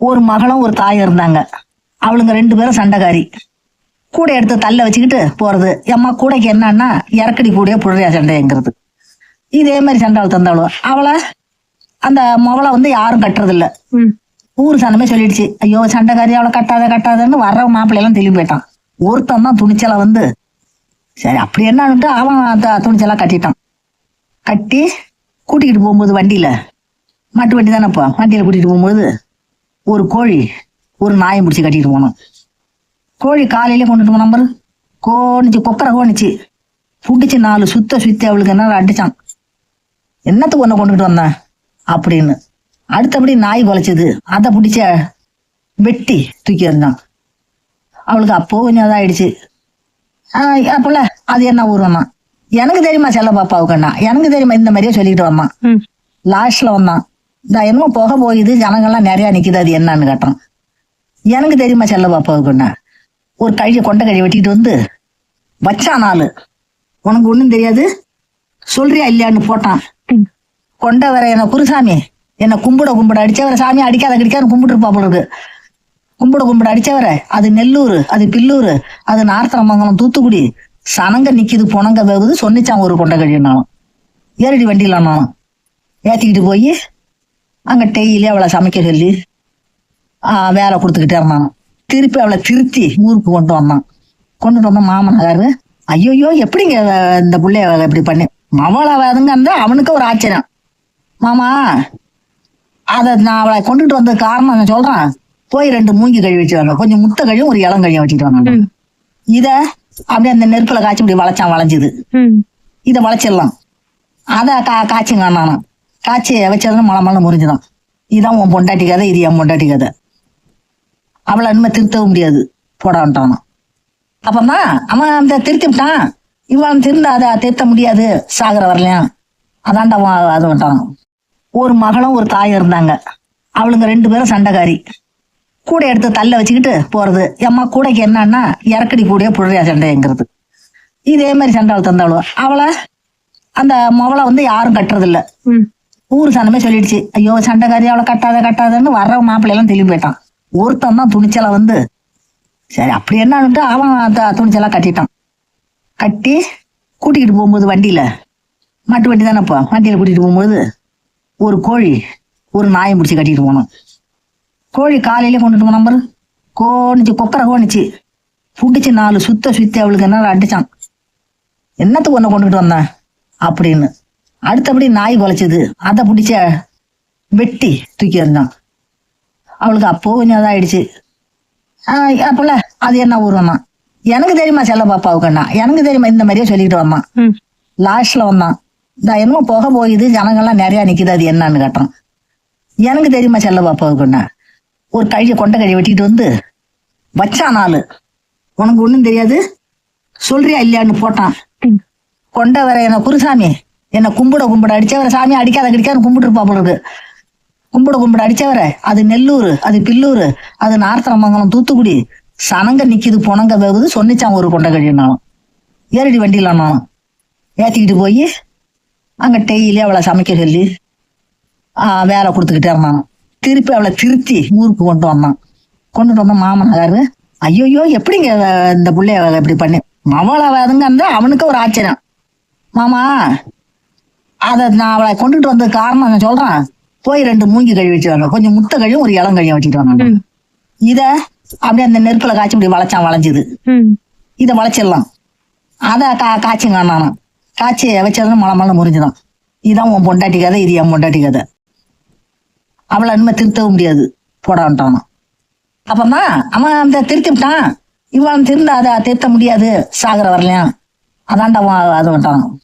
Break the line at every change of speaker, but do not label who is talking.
ஒரு மகளும் ஒரு தாயும் இருந்தாங்க. அவளுங்க ரெண்டு பேரும் சண்டைக்காரி. கூட எடுத்து தள்ள வச்சுக்கிட்டு போறது. எம்மா கூடைக்கு என்னன்னா இறக்கடி கூடயே புழறியா சண்டைங்கிறது. இதே மாதிரி சண்டை தந்தாளும் அவளை அந்த மவளை வந்து யாரும் கட்டுறதில்ல. ஊர் சனமே சொல்லிடுச்சு. ஐயோ சண்டைக்காரி அவளை கட்டாத கட்டாதன்னு வர்ற மாப்பிள்ளையெல்லாம் திரும்பி போயிட்டான். ஒருத்தன் தான் துணிச்சலை வந்து சரி அப்படி என்னன்னுட்டு அவன் அந்த துணிச்சலா கட்டிட்டான். கட்டி கூட்டிக்கிட்டு போகும்போது வண்டியில மாட்டு வண்டி தானேப்பா வண்டியில கூட்டிட்டு போகும்போது ஒரு கோழி ஒரு நாயம் பிடிச்சி கட்டிட்டு போனோம். கோழி காலையில கொண்டுட்டு போன நம்பர். கோணிச்சு கொக்கரை கோணிச்சு. புடிச்சு நாலு சுத்த சுத்தி அவளுக்கு என்ன அடிச்சான். என்னத்துக்கு ஒன்ன கொண்டுட்டு வந்தேன் அப்படின்னு. அடுத்தபடி நாய் குலைச்சது. அதை பிடிச்ச வெட்டி தூக்கி எறிஞ்சான். அவளுக்கு அப்போ கொஞ்சம் இதாயிடுச்சு. அப்பல அது என்ன ஊருன்னா எனக்கு தெரியுமா செல்ல பாப்பாவுக்குண்ணா எனக்கு தெரியுமா இந்த மாதிரியே சொல்லிட்டு வந்தான். லாஸ்ட்ல வந்தான். இந்த என்னமோ புகை போகுது ஜனங்கள்லாம் நிறையா நிற்கிது அது என்னன்னு கேட்டான். எனக்கு தெரியுமா செல்ல பாப்பாவுக்குண்ணா ஒரு கழியை கொண்ட கழியை வெட்டிட்டு வந்து வச்சான் நாள் உனக்கு ஒன்றும் தெரியாது? சொல்றியா இல்லையான்னு போட்டான். கொண்ட வர என்ன குருசாமி? என்ன கும்பிட கும்பிட அடிச்சவர சாமி அடிக்காத கிடைக்காது கும்பிட்டுருப்பா பொழுது கும்பிட கும்பிட அடிச்சவர அது நெல்லூர் அது பில்லூர் அது நார்த்தனமங்கலம் தூத்துக்குடி. சனங்க நிக்குது புனங்க வேகுது சொன்னிச்சான் ஒரு கொண்ட கழினாலும் ஏறடி வண்டியில நானும். ஏத்திக்கிட்டு போய் அங்க டெய்லி அவளை சமைக்க சொல்லி வேலை கொடுத்துக்கிட்டே இருந்தான் திருப்பி அவளை திருத்தி ஊருக்கு கொண்டு வந்தான். கொண்டுட்டு வந்த மாமனாரு ஐயோயோ எப்படிங்க இந்த புள்ளைய இப்படி பண்ணி? மவளை வேதுங்க இருந்தா அவனுக்கு ஒரு ஆச்சரியம். மாமா அதை நான் அவளை கொண்டுட்டு வந்த காரணம் நான் சொல்றேன். போய் ரெண்டு மூங்கி கழுவி வச்சு வரணும் கொஞ்சம் முட்டை கழிவும் ஒரு இளம் கழிவு வச்சுட்டு
ம்.
இத அப்படியே அந்த நெருப்புல காய்ச்சி இப்படி வளைச்சான் வளைஞ்சுது. இதை வளைச்சிடலாம். அதை கா காய்ச்சுங்க நானும் காய்ச்சி வச்சதுன்னு மலை மழை முறிஞ்சுதான். இதுதான் உன் பொண்டாட்டி கதை இது என் பொண்டாட்டி கதை. அவளை இனிமே திருத்தவும் முடியாது. போடான்ட்டான் அப்பந்தான் அவன் அந்த திருத்தி விட்டான் இவன் திருந்தாத அதை திருத்த முடியாது. சாகர வரலையாம் அதான்டா அவன் அது விட்டான் ஒரு மகளும் ஒரு தாயும் இருந்தாங்க. அவளுங்க ரெண்டு பேரும் சண்டைக்காரி. கூடை எடுத்து தள்ள வச்சுக்கிட்டு போறது. எம்மா கூடைக்கு என்னன்னா இறக்கடி கூடயே புழறியா சண்டைங்கிறது. இதே மாதிரி சண்டை அவள் அவளை அந்த மவளை வந்து யாரும் கட்டுறதில்ல.
ம்.
ஊர் சனமே சொல்லிடுச்சு. ஐயோ சண்டைக்காரி அவளை கட்டாத கட்டாதன்னு வர்ற மாப்பிள்ளையெல்லாம் தெளிவு போயிட்டான். ஒருத்தன் தான் துணிச்சலை வந்து சரி அப்படி என்னன்ட்டு அவன் அந்த துணிச்சலாக கட்டிட்டான். கட்டி கூட்டிக்கிட்டு போகும்போது வண்டியில் மாட்டு வண்டி தானேப்பா வண்டியில் கூட்டிகிட்டு போகும்போது ஒரு கோழி ஒரு நாயை முடிச்சு கட்டிட்டு போனோம் கோழி காலையில கொண்டுட்டு போன நம்பர். கோணிச்சு கொக்கரை கோணிச்சு புடிச்சு நாலு சுத்த சுத்தி அவளுக்கு என்ன அடிச்சான். என்னத்துக்கு ஒன்று கொண்டுட்டு வந்தேன்? அப்படின்னு. அடுத்தபடி நாய் குலைச்சது அதை பிடிச்ச வெட்டி தூக்கி எறிஞ்சான். அவளுக்கு அப்போ கொஞ்சம் இதாயிடுச்சு. அப்பல அது என்ன ஊருன்னா எனக்கு தெரியுமா செல்ல பாப்பாவுக்குண்ணா எனக்கு தெரியுமா இந்த மாதிரியே சொல்லிட்டு வந்தான். லாஸ்ட்ல வந்தான். இந்த என்னமோ புகை போகுது ஜனங்கள்லாம் நிறைய நிக்குது அது என்னன்னு கேட்டான். எனக்கு தெரியுமா செல்ல பாப்பாவுக்குண்ணா ஒரு கழியை கொண்ட கழியை வெட்டிட்டு வந்து வச்சான் நாலு உனக்கு ஒண்ணும் தெரியாது? சொல்றியா இல்லையான்னு போட்டான். கொண்ட வர என்ன குருசாமி. என்ன கும்பிட கும்பிட அடிச்சவரை சாமி அடிக்காத அடிக்காத கும்பிட்டு இருப்பாப்புல இருக்கு. கும்பிட கும்பிட அடிச்சவரை அது நெல்லூர் அது பில்லூர் அது நார்த்தரமங்கலம் தூத்துக்குடி சனங்க நிக்குது புனங்க வேகுது சொன்னிச்சான் ஒரு கொண்ட கழினாலும் ஏறடி வண்டியில் நானும் ஏத்திக்கிட்டு போய் அங்க டெய்லி அவளை சமைக்க சொல்லி ஆ, வேலை கொடுத்துக்கிட்டே இருந்தான். திருப்பி அவளை திருத்தி ஊருக்கு கொண்டு வந்தான். கொண்டுட்டு வந்த மாமனாரு ஐயோயோ எப்படிங்க இந்த பிள்ளைய இப்படி பண்ணி மவளை வேதுங்க இருந்தா அவனுக்கு ஒரு ஆச்சரியம். மாமா அதை நான் அவளை கொண்டுட்டு வந்த காரணம் நான் சொல்றேன். போய் ரெண்டு மூங்கி கழுவி வச்சு வரணும் கொஞ்சம் முட்டை கழிவும் ஒரு இளம் கழிவும் வச்சுட்டு
ம்.
இத அப்படியே அந்த நெருப்புல காய்ச்சி இப்படி வளைச்சான் வளைஞ்சுது. இதை வளைச்சிடலாம். அதை கா காய்ச்சுங்க நானும் காய்ச்சி வச்சதுன்னு மலை மலை முறிஞ்சுதான். இதான் உன் பொண்டாட்டி கதை இது என் பொண்டாட்டி கதை. அவளை இனிமே திருத்தவும் முடியாது. போடான்ட்டான். அப்பந்தான் அவன் அந்த திருத்தி விட்டான் இவன் திருந்த அதை திருத்த முடியாது. சாகர வரலையாம் அதான்டா அது விட்டான்